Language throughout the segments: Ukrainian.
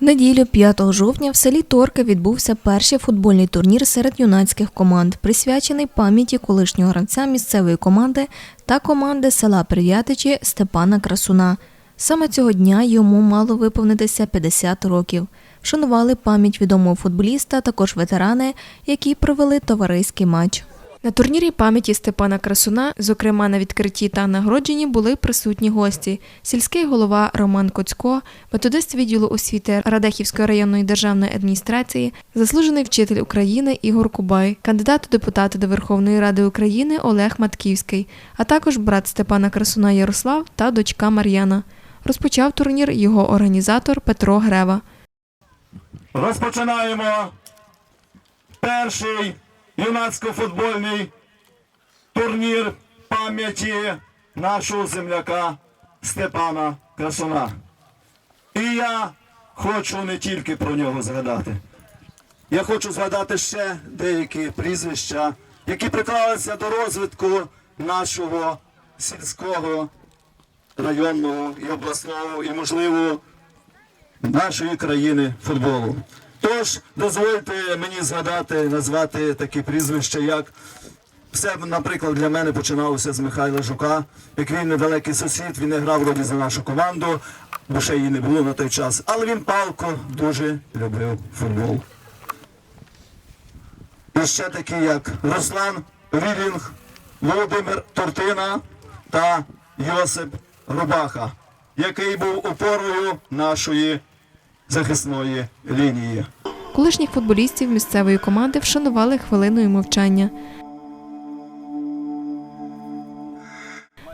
неділю 5 жовтня в селі Торка відбувся перший футбольний турнір серед юнацьких команд, присвячений пам'яті колишнього гравця місцевої команди та команди села Прив'ятичі Степана Красуна. Саме цього дня йому мало виповнитися 50 років. Вшанували пам'ять відомого футболіста, також ветерани, які провели товариський матч. На турнірі пам'яті Степана Красуна, зокрема на відкритті та нагородженні, були присутні гості: сільський голова Роман Коцько, методист відділу освіти Радехівської районної державної адміністрації, заслужений вчитель України Ігор Кубай, кандидат у депутати до Верховної Ради України Олег Матківський, а також брат Степана Красуна Ярослав та дочка Мар'яна. Розпочав турнір його організатор Петро Грева. Розпочинаємо перший юнацько-футбольний турнір пам'яті нашого земляка Степана Красуна. І я хочу не тільки про нього згадати. Я хочу згадати ще деякі прізвища, які приклалися до розвитку нашого сільського, районного і обласного, і, можливо, нашої країни футболу. Тож дозвольте мені згадати, назвати такі прізвища, як все, наприклад, для мене починалося з Михайла Жука, як він недалекий сусід, він не грав вроді за нашу команду, бо ще її не було на той час. Але він палко дуже любив футбол. І ще такі, як Руслан Рілінг, Володимир Тортина та Йосип Рубаха, який був опорою нашої захисної лінії. Колишніх футболістів місцевої команди вшанували хвилиною мовчання.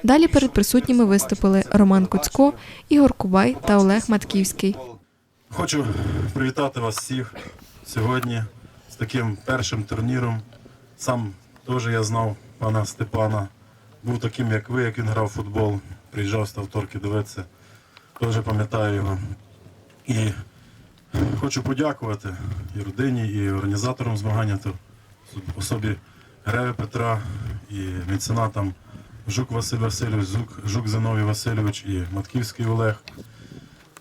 Далі перед присутніми виступили Роман Коцько, Ігор Кубай та Олег Матківський. Хочу привітати вас всіх сьогодні з таким першим турніром. Сам теж я знав пана Степана. Був таким, як ви, як він грав в футбол. Приїжджав з Тавторки дивитися. Теж пам'ятаю його. І хочу подякувати і родині, і організаторам змагання, то особі Греви Петра і меценатам Жук Василь Васильович, Жук, Зиновій Васильович і Матківський Олег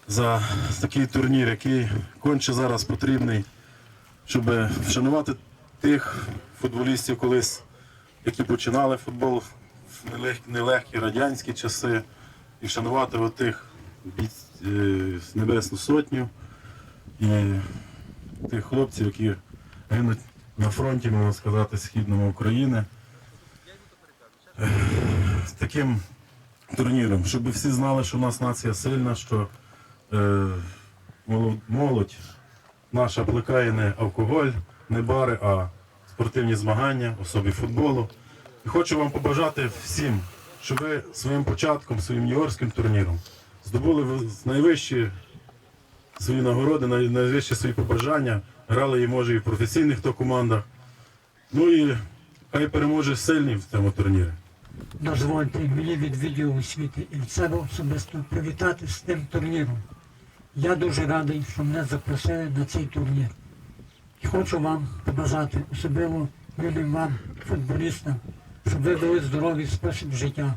за такий турнір, який конче зараз потрібний, щоб вшанувати тих футболістів колись, які починали футбол в нелег- нелегкі радянські часи, і вшанувати отих е, Небесну Сотню тих хлопців, які гинуть на фронті, можна сказати, східного України. Е, З таким турніром, щоб всі знали, що у нас нація сильна, що е, молодь наша плекає не алкоголь, не бари, а спортивні змагання, особі футболу. І хочу вам побажати всім, щоб ви своїм початком, своїм юніорським турніром здобули ви найвищі свої нагороди, най- найвищі свої побажання, грали і може і в професійних то командах. Ну і хай переможе сильний в цьому турнірі. дозвольте мені від відділу освіти і від себе особисто привітати з тим турніром. Я дуже радий, що мене запросили на цей турнір. І хочу вам побажати, особливо людям вам, футболістам, щоб ви вели здоровий спосіб життя.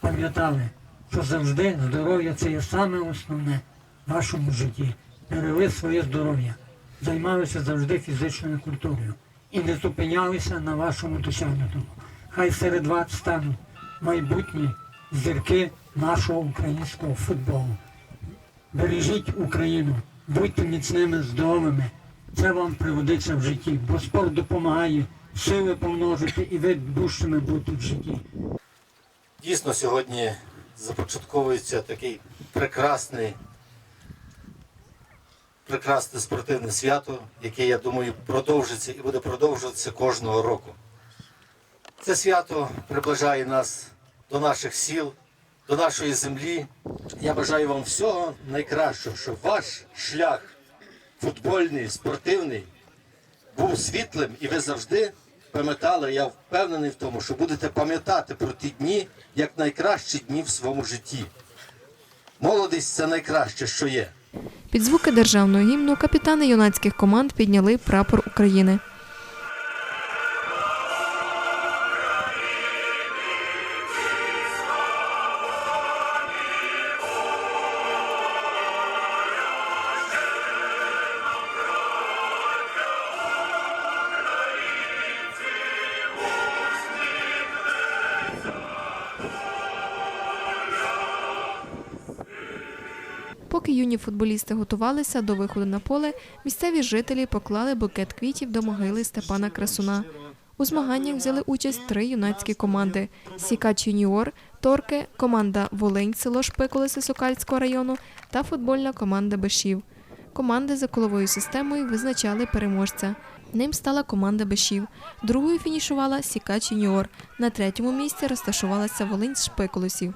Пам'ятали, що завжди здоров'я це є саме основне вашому житті. Берегли своє здоров'я, займалися завжди фізичною культурою і не зупинялися на вашому досягнутому. Хай серед вас стануть майбутні зірки нашого українського футболу. Бережіть Україну, будьте міцними, здоровими. Це вам пригодиться в житті, бо спорт допомагає сили помножити і ви дужчими бути в житті. Дійсно, сьогодні започатковується такий прекрасний, прекрасне спортивне свято, яке, я думаю, продовжиться і буде продовжуватися кожного року. Це свято приближає нас до наших сіл, до нашої землі. Я бажаю вам всього найкращого, щоб ваш шлях футбольний, спортивний був світлим, і ви завжди пам'ятали, я впевнений в тому, що будете пам'ятати про ті дні як найкращі дні в своєму житті. Молодість це найкраще, що є. Під звуки державного гімну капітани юнацьких команд підняли прапор України. Юні футболісти готувалися до виходу на поле, місцеві жителі поклали букет квітів до могили Степана Красуна. У змаганнях взяли участь три юнацькі команди: Сікач Юніор, Торки, команда Волинь, село Шпиколиси Сокальського району та футбольна команда Бешів. Команди за коловою системою визначали переможця. Ним стала команда Бешів. Другою фінішувала Сікач Юніор. На третьому місці розташувалася Волинь з Шпиколосів.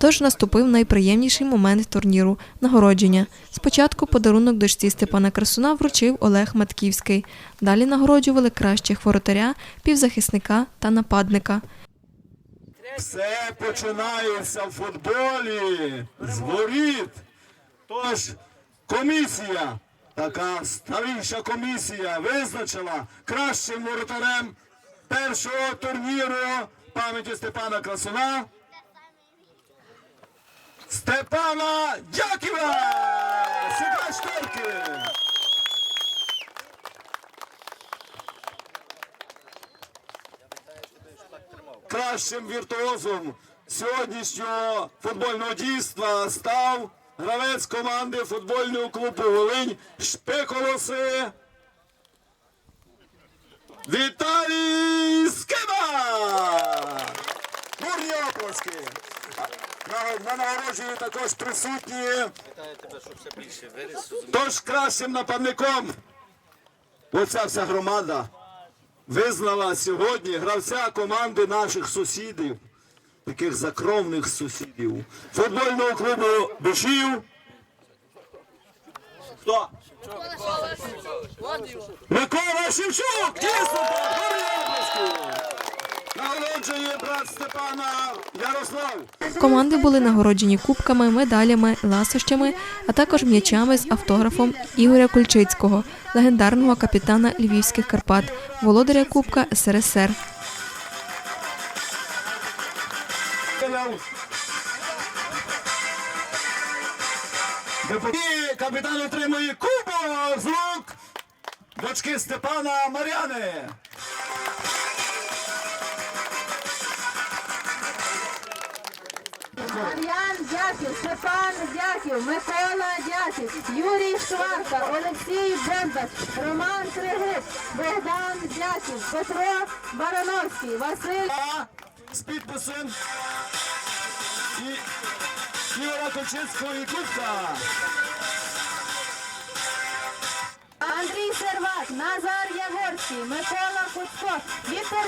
Тож наступив найприємніший момент турніру нагородження. Спочатку подарунок дочці Степана Красуна вручив Олег Матківський. Далі нагороджували кращих воротаря, півзахисника та нападника. Все починається в футболі з воріт. Тож комісія, така старіша комісія, визначила кращим воротарем першого турніру пам'яті Степана Красуна. Степана Дяківа! Сідай шторки! кращим віртуозом сьогоднішнього футбольного дійства став гравець команди футбольного клубу Волинь Шпиколоси Віталій Скиба! Бурні оплески! На, на нагородженні також присутні. Тож кращим нападником оця вся громада визнала сьогодні гравця команди наших сусідів, таких закровних сусідів, футбольного клубу Бишів. Хто? Микола Шевчук! Дійсно брат Степана Ярослав. Команди були нагороджені кубками, медалями, ласощами, а також м'ячами з автографом Ігоря Кульчицького, легендарного капітана Львівських Карпат, володаря Кубка СРСР. І капітан отримує кубок з рук дочки Степана Мар'яни. Мар'ян Дяків, Степан Дяків, Микола Дяків, Юрій Шварка, Олексій Бондач, Роман Кригип, Богдан Дяків, Петро Барановський, Василь з підписом і Ігора Кочинського і Кубка. Андрій Сервак, Назар Яворський, Микола Куцько, Віктор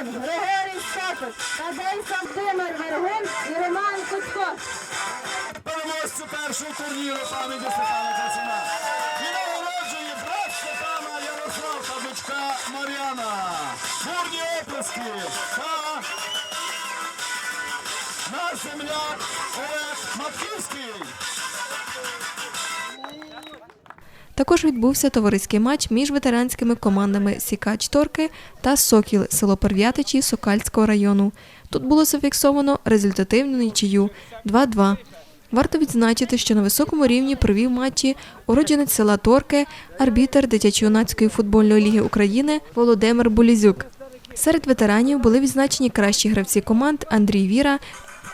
Красун, Григорій Степик, Тадей Савдимир Вергун і Роман Куцько. Переможцю першого турніру пам'яті Степана Красуна. І нагороджує брат Степана Ярослав та дочка Мар'яна. Бурні оплески та наш земляк Олег Матківський. Також відбувся товариський матч між ветеранськими командами Сікач Торки та Сокіл село Перв'ятичі Сокальського району. Тут було зафіксовано результативну нічию 2-2. Варто відзначити, що на високому рівні провів матчі уродженець села Торки, арбітер дитячо-юнацької футбольної ліги України Володимир Булізюк. Серед ветеранів були відзначені кращі гравці команд Андрій Віра,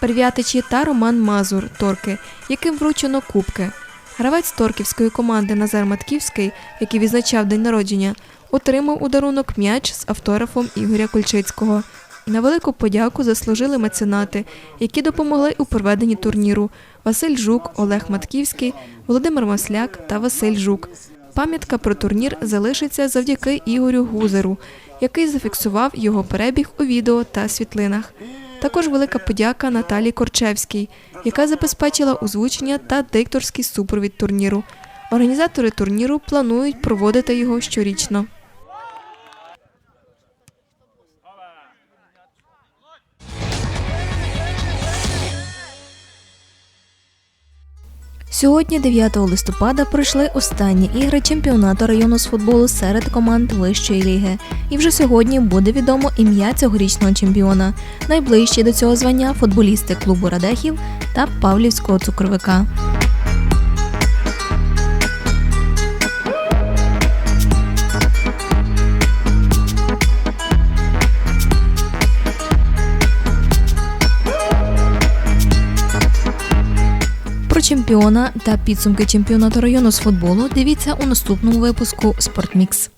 Перв'ятичі та Роман Мазур Торки, яким вручено кубки. Гравець торківської команди Назар Матківський, який відзначав день народження, отримав у дарунок м'яч з автографом Ігоря Кульчицького. На велику подяку заслужили меценати, які допомогли у проведенні турніру Василь Жук, Олег Матківський, Володимир Масляк та Василь Жук. Пам'ятка про турнір залишиться завдяки Ігорю Гузеру, який зафіксував його перебіг у відео та світлинах. Також велика подяка Наталі Корчевській, яка забезпечила озвучення та дикторський супровід турніру. Організатори турніру планують проводити його щорічно. Сьогодні, 9 листопада, пройшли останні ігри чемпіонату району з футболу серед команд вищої ліги. І вже сьогодні буде відомо ім'я цьогорічного чемпіона. Найближчі до цього звання футболісти клубу Радехів та Павлівського цукровика. Чемпіона та підсумки чемпіонату району з футболу дивіться у наступному випуску Спортмікс.